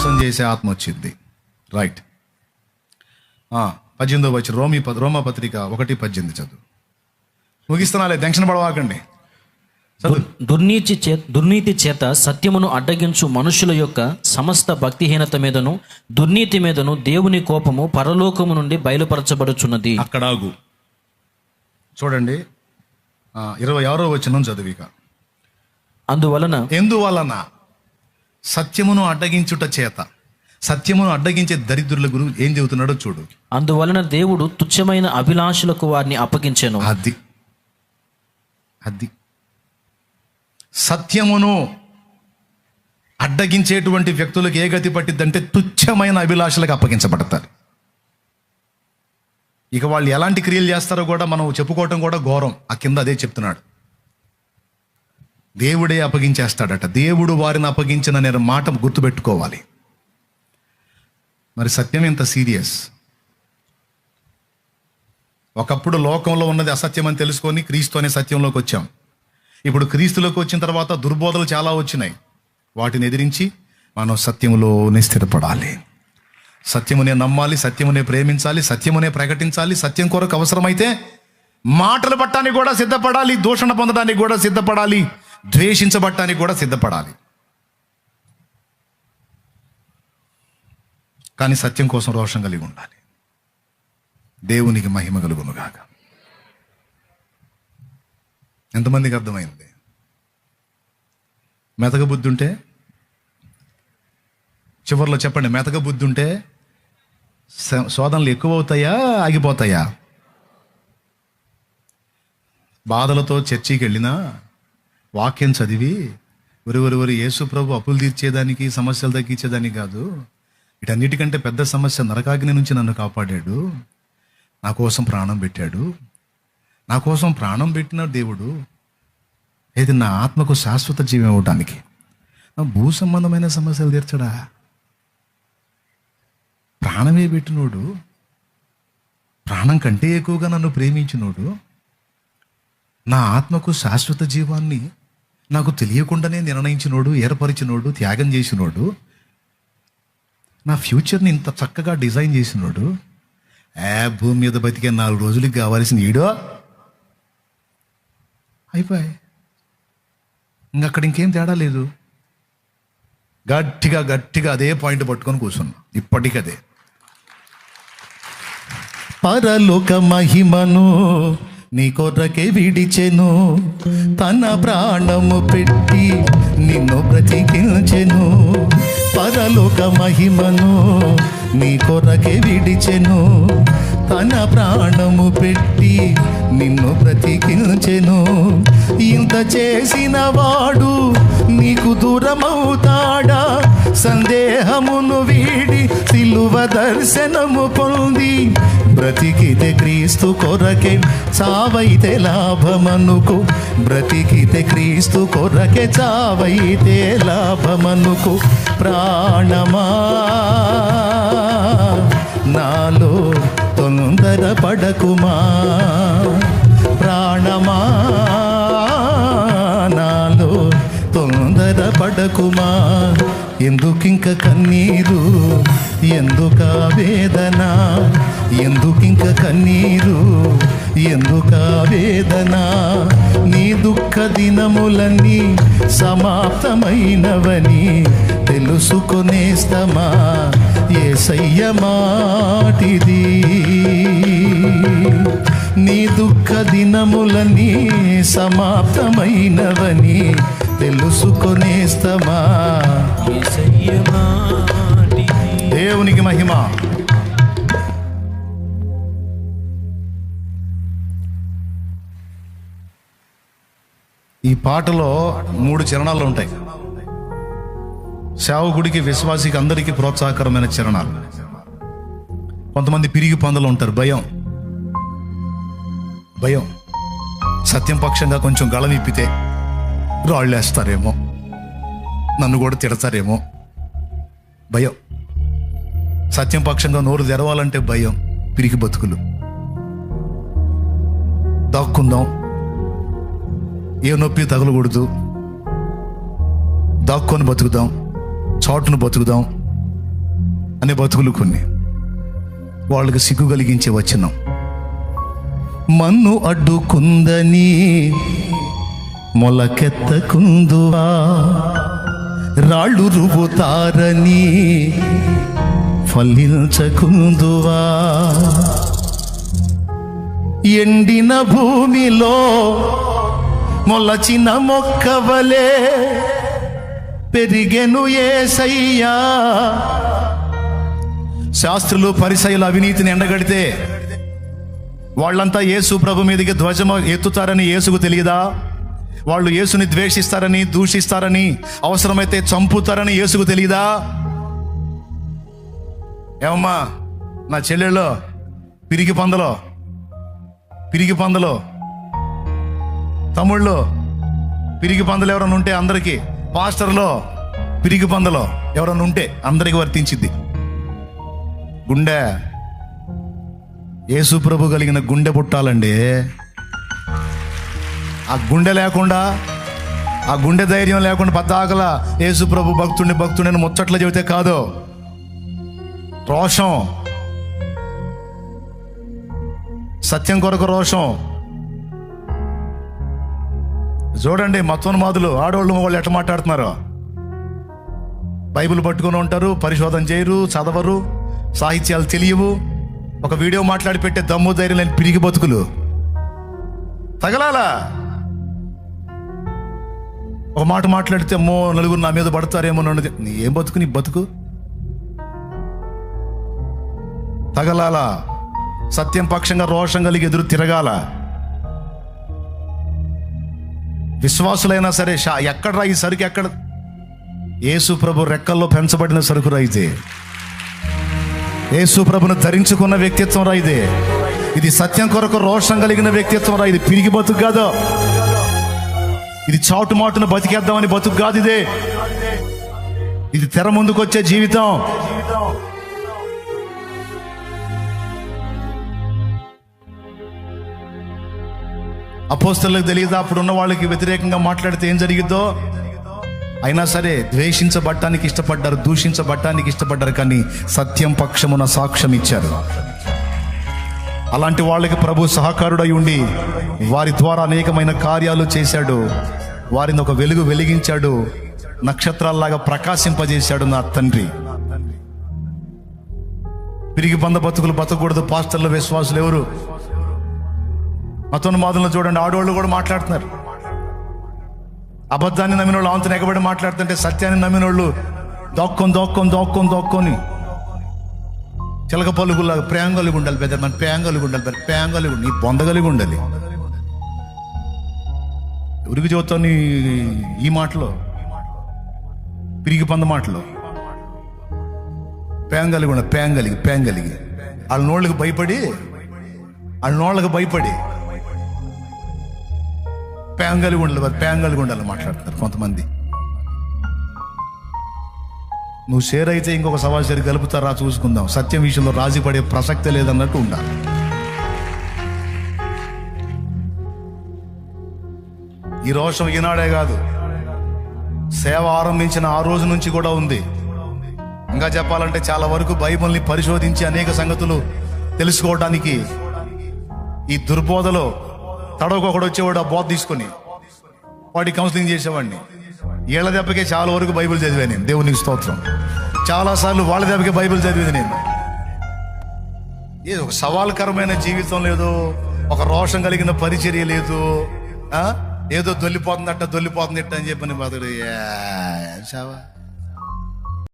మోసం చేసే ఆత్మ వచ్చింది. రైట్ ఆ, పద్దెనిమిదో వచ్చి రోమి రోమా పత్రిక ఒకటి పద్దెనిమిది చదువు. ముగిస్తున్నాలే టెన్షన్ పడవాకండి. దుర్నీతి చే దుర్నీతి చేత సత్యమును అడ్డగించు మనుషుల యొక్క సమస్త భక్తిహీనత మీదను దుర్నీతి మీదను దేవుని కోపము పరలోకము నుండి బయలుపరచబడుచున్నది. అక్కడ ఆగు చూడండి ఇరవై ఆరో వచ్చిన చదివిక అందువలన ఎందువలన? సత్యమును అడ్డగించుట చేత. సత్యమును అడ్డగించే దరిద్రుల గురు ఏం చెబుతున్నాడో చూడు. అందువలన దేవుడు తుచ్చమైన అభిలాషులకు వారిని అప్పగించెను. అది. అది. సత్యమును అడ్డగించేటువంటి వ్యక్తులకు ఏ గతి పట్టిద్దంటే తుచ్చమైన అభిలాషలకు అప్పగించబడతారు. ఇక వాళ్ళు ఎలాంటి క్రియలు చేస్తారో కూడా మనం చెప్పుకోవటం కూడా ఘోరం. ఆ కింద అదే చెప్తున్నాడు. దేవుడే అప్పగించేస్తాడట. దేవుడు వారిని అప్పగించిన నేను మాట గుర్తుపెట్టుకోవాలి. మరి సత్యం ఎంత సీరియస్? ఒకప్పుడు లోకంలో ఉన్నది అసత్యం అని తెలుసుకొని క్రీస్తు అనే సత్యంలోకి వచ్చాం. ఇప్పుడు క్రీస్తులోకి వచ్చిన తర్వాత దుర్బోధలు చాలా వచ్చినాయి. వాటిని ఎదిరించి మనం సత్యంలోనే స్థిరపడాలి. సత్యమునే నమ్మాలి సత్యమునే ప్రేమించాలి సత్యమునే ప్రకటించాలి సత్యం కొరకు అవసరమైతే మాటలు పట్టడానికి కూడా సిద్ధపడాలి దూషణ పొందడానికి కూడా సిద్ధపడాలి. ద్వేషించబడటానికి కూడా సిద్ధపడాలి. కానీ సత్యం కోసం రోషం కలిగి ఉండాలి. దేవునికి మహిమ కలుగునుగాక ఎంతమందికి అర్థమైంది? మెతక బుద్ధి ఉంటే? చివరిలో చెప్పండి మెతక బుద్ధి ఉంటే శోధనలు ఎక్కువ అవుతాయా ఆగిపోతాయా? బాధలతో చర్చికి వెళ్ళినా వాక్యం చదివి ఒరి యేసు ప్రభు అప్పులు తీర్చేదానికి సమస్యలు తగ్గించేదానికి కాదు. వీటన్నిటికంటే పెద్ద సమస్య నరకాగ్ని నుంచి నన్ను కాపాడాడు. నా కోసం ప్రాణం పెట్టాడు. నా కోసం ప్రాణం పెట్టిన దేవుడు ఏది నా ఆత్మకు శాశ్వత జీవం ఇవ్వడానికి? నా భూ సంబంధమైన సమస్యలు తీర్చడా? ప్రాణమే పెట్టినోడు ప్రాణం కంటే ఎక్కువగా నన్ను ప్రేమించినోడు నా ఆత్మకు శాశ్వత జీవాన్ని నాకు తెలియకుండానే నిర్ణయించినోడు ఏర్పరిచినోడు త్యాగం చేసినోడు నా ఫ్యూచర్ని ఇంత చక్కగా డిజైన్ చేసినోడు ఏ భూమి మీద బతికే నాలుగు రోజులకి కావాల్సిన ఈడో? అయిపోయాయి ఇంకక్కడ ఇంకేం తేడా లేదు. గట్టిగా గట్టిగా అదే పాయింట్ పట్టుకొని కూర్చున్నా. ఇప్పటికదే పరలోక మహిమను నీ కొరకే విడిచెను. తన ప్రాణము పెట్టి నిన్ను బ్రతికించెను. పరలోక మహిమను నీ కొరకే విడిచెను. తన ప్రాణము పెట్టి నిన్ను బ్రతికించెను. ఇంత చేసిన వాడు నీకు దూరమవుతాడా? సందేహమును వీడి సిలువ దర్శనము పొంది బ్రతికితే క్రీస్తు కొరకే చావైతే లాభమనుకు. బ్రతికితే క్రీస్తు కొరకే చావైతే లాభమనుకు. ప్రాణమా? నాలో తొందర పడకుమా ప్రాణమా? తొందర ఎందుకింక కన్నీరు? ఎందుక వేదన? ఎందుకింక కన్నీరు? ఎందుక వేదన? నీ దుఃఖ దినములన్నీ సమాప్తమైనవని తెలుసుకొనేస్తమా ఏసయ్య సయ్యమాటిది నీ దుఃఖ దినములన్నీ సమాప్తమైనవని తెలుసుకొనేస్తమా? దేవునికి మహిమ. ఈ పాటలో మూడు చరణాలు ఉంటాయి. సేవకుడికి విశ్వాసికి అందరికీ ప్రోత్సాహకరమైన చరణాలు. కొంతమంది పిరిగి పందులు ఉంటారు. భయం. భయం. సత్యం పక్షంగా కొంచెం గళం ఇప్పితే రాళ్ళేస్తారేమో నన్ను కూడా తిడతారేమో. భయం. సత్యం పక్షంగా నోరు తెరవాలంటే భయం. పిరికి బతుకులు. దాక్కుందాం. ఏ నొప్పి తగలకూడదు. దాక్కొని బతుకుదాం. చాటును బతుకుదాం. అనే బతుకులు కొన్ని. వాళ్ళకి సిగ్గు కలిగించే వచ్చినాం మన్ను అడ్డుకుందని మొలకెత్తకుందువా? రాళ్ళు రుబుతారని ఫలించకుందువా? ఎండిన భూమిలో మొలచిన మొక్కవలే పెరిగెను ఏసయ్యా. శాస్త్రులు పరిసయులు అవినీతిని ఎండగడితే వాళ్ళంతా యేసు ప్రభు మీదకి ధ్వజము ఎత్తుతారని యేసుకు తెలియదా? వాళ్ళు యేసుని ద్వేషిస్తారని దూషిస్తారని అవసరమైతే చంపుతారని యేసుకు తెలియదా ఏమమ్మా నా చెల్లెళ్ళు పిరిగి పందలో పిరిగి పందలో తమ్ముళ్ళు పిరిగి పందలు ఎవరైనా ఉంటే అందరికీ పాస్టర్లో పిరిగి పందలో ఎవరైనా ఉంటే అందరికి వర్తించిద్ది. గుండె యేసు ప్రభు కలిగిన గుండె పుట్టాలండి. ఆ గుండె లేకుండా ఆ గుండె ధైర్యం లేకుండా పద్దాకల యేసు ప్రభు భక్తుడిని భక్తుడిని ముచ్చట్లు చెబితే కాదు. రోషం. సత్యం కొరకు రోషం. చూడండి మత్వన్మాదులు ఆడవాళ్ళు వాళ్ళు ఎట్లా మాట్లాడుతున్నారు? బైబిల్ పట్టుకొని ఉంటారు పరిశోధన చేయరు చదవరు సాహిత్యాలు తెలియవు. ఒక వీడియో మాట్లాడి పెట్టే దమ్ము ధైర్యం లేని పిరిగి బతుకులు. తగలాలా? ఒక మాట మాట్లాడితే అమ్మో నలుగురు నా మీద పడతారేమో అన్నది. నీ ఏం బతుకు నీ బతుకు? తగలాల సత్యం పక్షంగా రోషం కలిగి ఎదురు తిరగాల. విశ్వాసులైనా సరే షా ఎక్కడరా ఈ సరుకు ఎక్కడ? యేసు ప్రభు రెక్కల్లో పెంచబడిన సరుకు రైతే యేసు ప్రభును ధరించుకున్న వ్యక్తిత్వం రా ఇది. ఇది సత్యం కొరకు రోషం కలిగిన వ్యక్తిత్వం రా ఇది పిరిగి బతుకు కాదు. ఇది చాటు మాటును బతికేద్దామని బతుకు కాదు ఇదే. ఇది తెర ముందుకు వచ్చే జీవితం. అపోస్తలకు తెలియదు? అప్పుడు ఉన్న వాళ్ళకి వ్యతిరేకంగా మాట్లాడితే ఏం జరిగిద్దో? అయినా సరే ద్వేషించబట్టానికి ఇష్టపడ్డారు దూషించబట్టానికి ఇష్టపడ్డారు కానీ సత్యం పక్షమున సాక్ష్యం ఇచ్చారు అలాంటి వాళ్ళకి ప్రభు సహకారుడై ఉండి వారి ద్వారా అనేకమైన కార్యాలు చేశాడు. వారిని ఒక వెలుగు వెలిగించాడు. నక్షత్రాల్లాగా ప్రకాశింపజేశాడు నా తండ్రి. పిరిగి బంద బతుకులు బతకూడదు పాస్టర్లు విశ్వాసులు ఎవరు? మతోన్మాదులను చూడండి ఆడవాళ్ళు కూడా మాట్లాడుతున్నారు. అబద్ధాన్ని నమ్మిన వాళ్ళు అవంతను ఎగబడి మాట్లాడుతుంటే సత్యాన్ని నమ్మిన వాళ్ళు దోక్కొని దోక్కొని దోక్కొని దోక్కొని చిలక పలుగులాగా ప్రేమ కలిగి ఉండాలి పెద్ద మన ప్రేమ కలిగి ఉండాలి పెద్ద ప్రేమ కలిగి ఉండాలి నీ ఉండాలి ఉరికి చూస్తావు నీ ఈ మాటలో? పిరిగి పంద మాటలో? ప్రేమ కలిగి ఉండాలి ప్రేమ కలిగి ప్రేమ కలిగి వాళ్ళ నోళ్ళకి భయపడి వాళ్ళ నోళ్ళకి భయపడి. పేంగలిగి ఉండాలి వారు పేంగలిగి ఉండాలి మాట్లాడతారు కొంతమంది. నువ్వు షేర్ అయితే ఇంకొక సవాసరి కలుపుతారా చూసుకుందాం. సత్యం విషయంలో రాజీ పడే ప్రసక్తే లేదన్నట్టు ఉండాలి ఈ రోషం ఈనాడే కాదు. సేవ ఆరంభించిన ఆ రోజు నుంచి కూడా ఉంది. ఇంకా చెప్పాలంటే చాలా వరకు బైబిల్ని పరిశోధించి అనేక సంగతులు తెలుసుకోవడానికి ఈ దుర్బోధలో తడవకొకడు వచ్చేవాడు ఆ బోధ తీసుకొని వాడి కౌన్సిలింగ్ చేసేవాడిని. ఏళ్ళ దెబ్బకే చాలా వరకు బైబిల్ చదివాను నేను. దేవునికి స్తోత్రం. చాలా సార్లు వాళ్ళ దెబ్బకే బైబిల్ చదివేది నేను. ఏదో ఒక సవాల్కరమైన జీవితం లేదు. ఒక రోషం కలిగిన పరిచర్య లేదు. ఆ? ఏదో దొల్లిపోతుందట దొల్లిపోతుంది అని చెప్పని బతుడు ఏ, చావా?